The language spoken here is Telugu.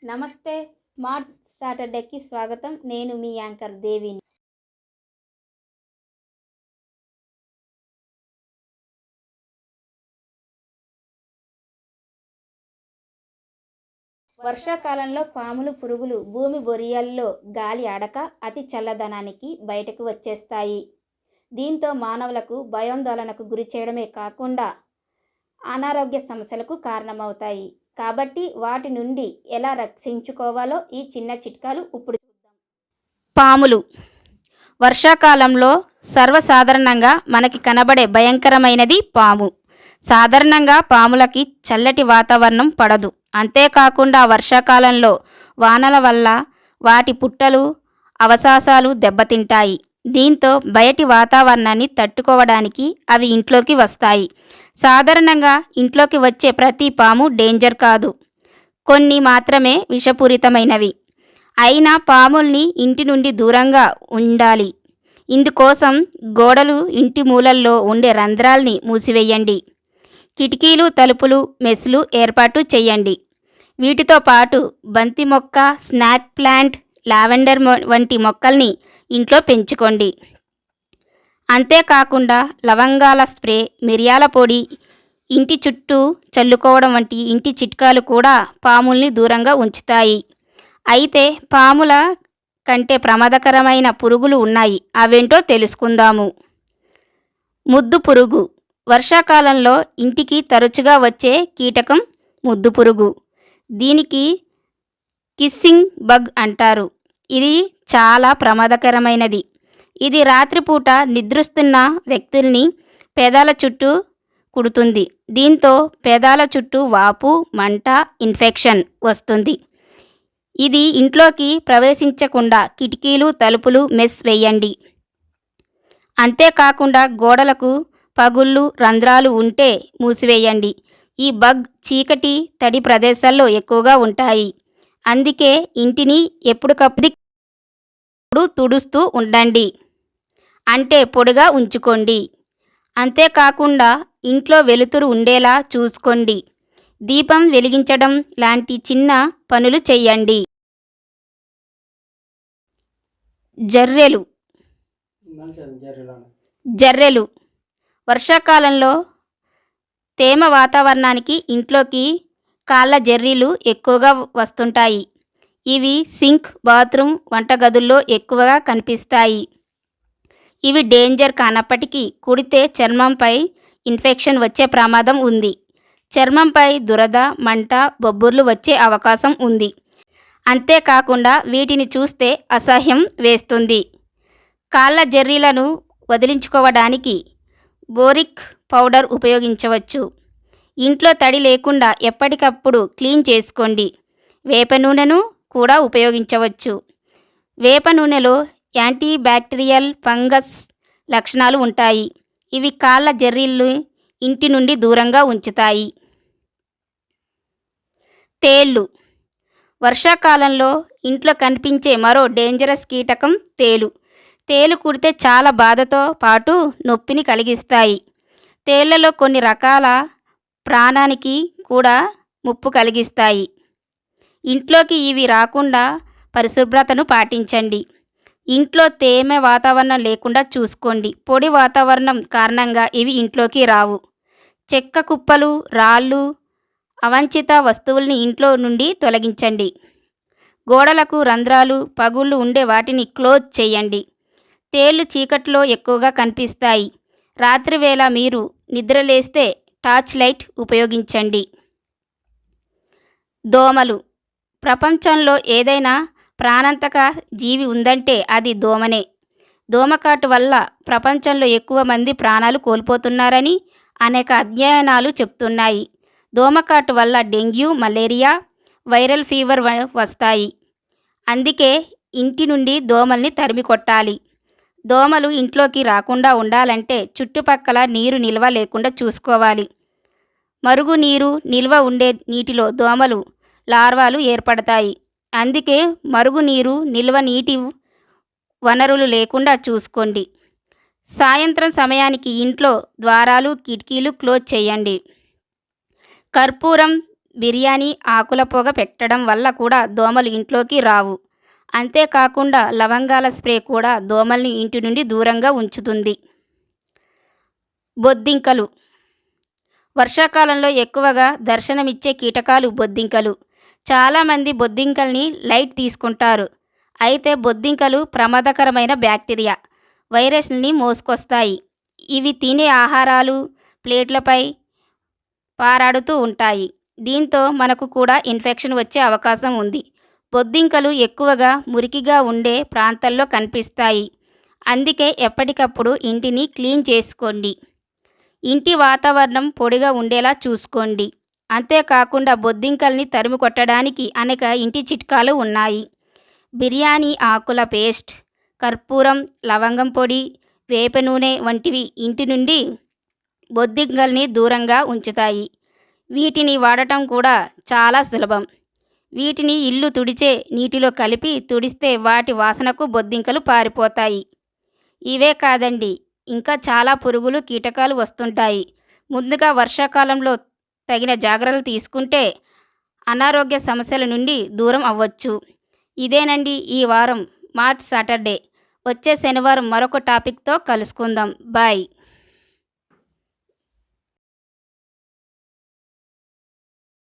నమస్తే స్మార్ట్ సాటర్డేకి స్వాగతం. నేను మీ యాంకర్ దేవిని. వర్షాకాలంలో పాములు పురుగులు భూమి బొరియల్లో గాలి ఆడక అతి చల్లదనానికి బయటకు వచ్చేస్తాయి. దీంతో మానవులకు భయాందోళనకు గురి చేయడమే కాకుండా అనారోగ్య సమస్యలకు కారణమవుతాయి. కాబట్టి వాటి నుండి ఎలా రక్షించుకోవాలో ఈ చిన్న చిట్కాలు ఇప్పుడు చూద్దాం. పాములు. వర్షాకాలంలో సర్వసాధారణంగా మనకి కనబడే భయంకరమైనది పాము. సాధారణంగా పాములకి చల్లటి వాతావరణం పడదు. అంతేకాకుండా వర్షాకాలంలో వానల వల్ల వాటి పుట్టలు అవశాసాలు దెబ్బతింటాయి. దీంతో బయటి వాతావరణాన్ని తట్టుకోవడానికి అవి ఇంట్లోకి వస్తాయి. సాధారణంగా ఇంట్లోకి వచ్చే ప్రతి పాము డేంజర్ కాదు. కొన్ని మాత్రమే విషపూరితమైనవి. అయినా పాముల్ని ఇంటి నుండి దూరంగా ఉండాలి. ఇందుకోసం గోడలు ఇంటి మూలల్లో ఉండే రంధ్రాల్ని మూసివేయండి. కిటికీలు తలుపులు మెస్లు ఏర్పాటు చేయండి. వీటితో పాటు బంతి మొక్క స్నాక్ ప్లాంట్ లావెండర్ వంటి మొక్కల్ని ఇంట్లో పెంచుకోండి. అంతేకాకుండా లవంగాల స్ప్రే మిరియాల పొడి ఇంటి చుట్టూ చల్లుకోవడం వంటి ఇంటి చిట్కాలు కూడా పాముల్ని దూరంగా ఉంచుతాయి. అయితే పాముల కంటే ప్రమాదకరమైన పురుగులు ఉన్నాయి. అవేంటో తెలుసుకుందాము. ముద్దు పురుగు. వర్షాకాలంలో ఇంటికి తరచుగా వచ్చే కీటకం ముద్దు పురుగు. దీనికి కిస్సింగ్ బగ్ అంటారు. ఇది చాలా ప్రమాదకరమైనది. ఇది రాత్రిపూట నిద్రిస్తున్న వ్యక్తుల్ని పెదాల చుట్టూ కుడుతుంది. దీంతో పెదాల చుట్టూ వాపు మంట ఇన్ఫెక్షన్ వస్తుంది. ఇది ఇంట్లోకి ప్రవేశించకుండా కిటికీలు తలుపులు మెస్ వేయండి. అంతేకాకుండా గోడలకు పగుళ్ళు రంధ్రాలు ఉంటే మూసివేయండి. ఈ బగ్ చీకటి తడి ప్రదేశాల్లో ఎక్కువగా ఉంటాయి. అందుకే ఇంటిని ఎప్పటికప్పుడు తుడుస్తూ ఉండండి. అంటే పొడిగా ఉంచుకోండి. అంతేకాకుండా ఇంట్లో వెలుతురు ఉండేలా చూసుకోండి. దీపం వెలిగించడం లాంటి చిన్న పనులు చేయండి జర్రెలు. జర్రెలు. వర్షాకాలంలో తేమ వాతావరణానికి ఇంట్లోకి కాళ్ళ జెర్రీలు ఎక్కువగా వస్తుంటాయి. ఇవి సింక్ బాత్రూమ్ వంటగదుల్లో ఎక్కువగా కనిపిస్తాయి. ఇవి డేంజర్ కానప్పటికీ కుడితే చర్మంపై ఇన్ఫెక్షన్ వచ్చే ప్రమాదం ఉంది. చర్మంపై దురద మంట బొబ్బుర్లు వచ్చే అవకాశం ఉంది. అంతేకాకుండా వీటిని చూస్తే అసహ్యం వేస్తుంది. కాళ్ళ జెర్రీలను వదిలించుకోవడానికి బోరిక్ పౌడర్ ఉపయోగించవచ్చు. ఇంట్లో తడి లేకుండా ఎప్పటికప్పుడు క్లీన్ చేసుకోండి. వేప నూనెను కూడా ఉపయోగించవచ్చు. వేప నూనెలో యాంటీ బ్యాక్టీరియల్ ఫంగస్ లక్షణాలు ఉంటాయి. ఇవి కాళ్ళ జెర్రీలు ఇంటి నుండి దూరంగా ఉంచుతాయి. తేళ్ళు వర్షాకాలంలో ఇంట్లో కనిపించే మరో డేంజరస్ కీటకం తేలు. తేలు కుడితే చాలా బాధతో పాటు నొప్పిని కలిగిస్తాయి. తేళ్ళలో కొన్ని రకాల ప్రాణానికి కూడా ముప్పు కలిగిస్తాయి. ఇంట్లోకి ఇవి రాకుండా పరిశుభ్రతను పాటించండి. ఇంట్లో తేమ వాతావరణం లేకుండా చూసుకోండి. పొడి వాతావరణం కారణంగా ఇవి ఇంట్లోకి రావు. చెక్క కుప్పలు రాళ్ళు అవంచిత వస్తువుల్ని ఇంట్లో నుండి తొలగించండి. గోడలకు రంధ్రాలు పగుళ్ళు ఉండే వాటిని క్లోజ్ చేయండి. తేళ్ళు చీకట్లో ఎక్కువగా కనిపిస్తాయి. రాత్రివేళ మీరు నిద్రలేస్తే టార్చ్ లైట్ ఉపయోగించండి. దోమలు. ప్రపంచంలో ఏదైనా ప్రాణాంతక జీవి ఉందంటే అది దోమనే. దోమకాటు వల్ల ప్రపంచంలో ఎక్కువ మంది ప్రాణాలు కోల్పోతున్నారని అనేక అధ్యయనాలు చెప్తున్నాయి. దోమకాటు వల్ల డెంగ్యూ మలేరియా వైరల్ ఫీవర్ వ- వస్తాయి. అందుకే ఇంటి నుండి దోమల్ని తరిమి కొట్టాలి దోమలు ఇంట్లోకి రాకుండా ఉండాలంటే చుట్టుపక్కల నీరు నిల్వ లేకుండా చూసుకోవాలి. మరుగునీరు నిల్వ ఉండే నీటిలో దోమలు లార్వాలు ఏర్పడతాయి. అందుకే మరుగునీరు నిల్వ నీటి వనరులు లేకుండా చూసుకోండి. సాయంత్రం సమయానికి ఇంట్లో ద్వారాలు కిటికీలు క్లోజ్ చేయండి. కర్పూరం బిర్యానీ ఆకుల పొగ పెట్టడం వల్ల కూడా దోమలు ఇంట్లోకి రావు. అంతేకాకుండా లవంగాల స్ప్రే కూడా దోమల్ని ఇంటి నుండి దూరంగా ఉంచుతుంది. బొద్దింకలు. వర్షాకాలంలో ఎక్కువగా దర్శనమిచ్చే కీటకాలు బొద్దింకలు. చాలామంది బొద్దింకల్ని లైట్ తీసుకుంటారు. అయితే బొద్దింకలు ప్రమాదకరమైన బ్యాక్టీరియా. వైరస్ని మోసుకొస్తాయి. ఇవి తినే ఆహారాలు ప్లేట్లపై పారాడుతూ ఉంటాయి. దీంతో మనకు కూడా ఇన్ఫెక్షన్ వచ్చే అవకాశం ఉంది. బొద్దింకలు ఎక్కువగా మురికిగా ఉండే ప్రాంతాల్లో కనిపిస్తాయి. అందుకే ఎప్పటికప్పుడు ఇంటిని క్లీన్ చేసుకోండి. ఇంటి వాతావరణం పొడిగా ఉండేలా చూసుకోండి. అంతేకాకుండా బొద్దింకల్ని తరిమి కొట్టడానికి అనేక ఇంటి చిట్కాలు ఉన్నాయి. బిర్యానీ ఆకుల పేస్ట్ కర్పూరం లవంగం పొడి వేప నూనె వంటివి ఇంటి నుండి బొద్దింకల్ని దూరంగా ఉంచుతాయి. వీటిని వాడటం కూడా చాలా సులభం. వీటిని ఇల్లు తుడిచే నీటిలో కలిపి తుడిస్తే వాటి వాసనకు బొద్దింకలు పారిపోతాయి. ఇవే కాదండి ఇంకా చాలా పురుగులు కీటకాలు వస్తుంటాయి. ముందుగా వర్షాకాలంలో తగిన జాగ్రత్తలు తీసుకుంటే అనారోగ్య సమస్యల నుండి దూరం అవ్వచ్చు. ఇదేనండి ఈ వారం మార్చ్ సాటర్డే. వచ్చే శనివారం మరొక టాపిక్తో కలుసుకుందాం. బాయ్.